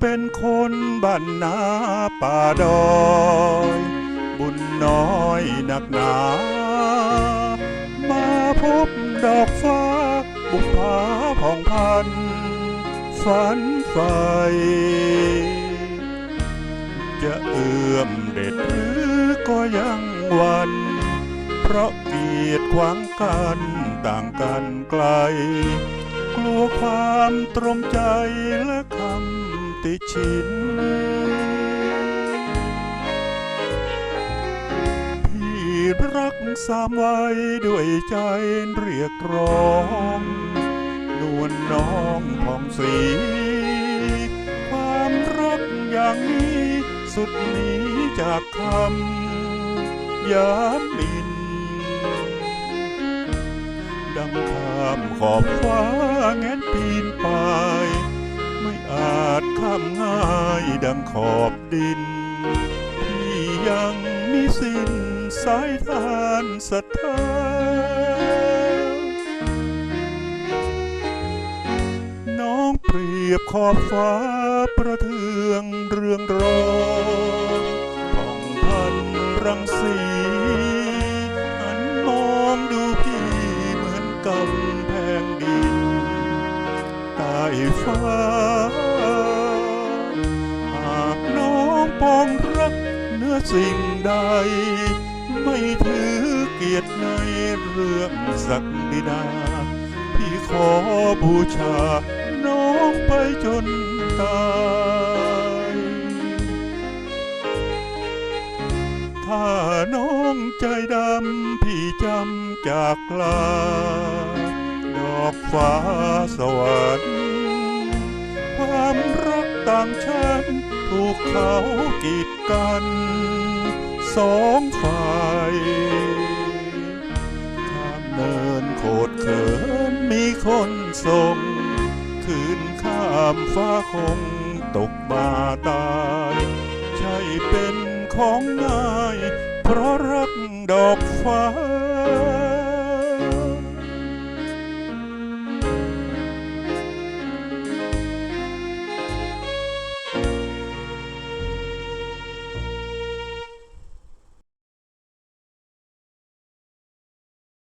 เป็นคนบ้านนาป่าดอยบุญน้อยหนักหนา มาพบดอกฟ้า บุพาผ่องพัน ฝันไฟ จะเอื้อมเด็ดหรือก็ยังวัน เพราะเกียรติขวางกันต่างกันไกล กลัวความตรมใจและคำ ติชิน พี่รักสามไว้ด้วยใจเรียกร้อง นวลน้องผ่องสี ความรักอย่างนี้สุดหนี้จากคำยามบิน ดังข้ามขอบฟ้าแงนปีนไปไม่อาจามง่ายดังขอบดินพี่ยังมีสิ้นสายทานศรัทธาน้องเปรียบขอบฟ้าประเทืองเรืองรองผ่องพันรังสีหันมองดูพี่เหมือนกำแพงดินใต้ฟ้า สิ่งใด ไม่ถือเกียรติในเรื่องศักดินาพี่ขอบูชา น้องไปจนตายถ้าน้องใจดำ พี่จำจากลา ดอกฟ้าสวรรค์ความรักต่างฉัน ถูกเขากีดกันสองฝ่ายข้ามเนินโคดเขินมีคนส่งคืนข้ามฟ้าคงตกบาตาย ใช่เป็นของนาย เพราะรักดอกฟ้า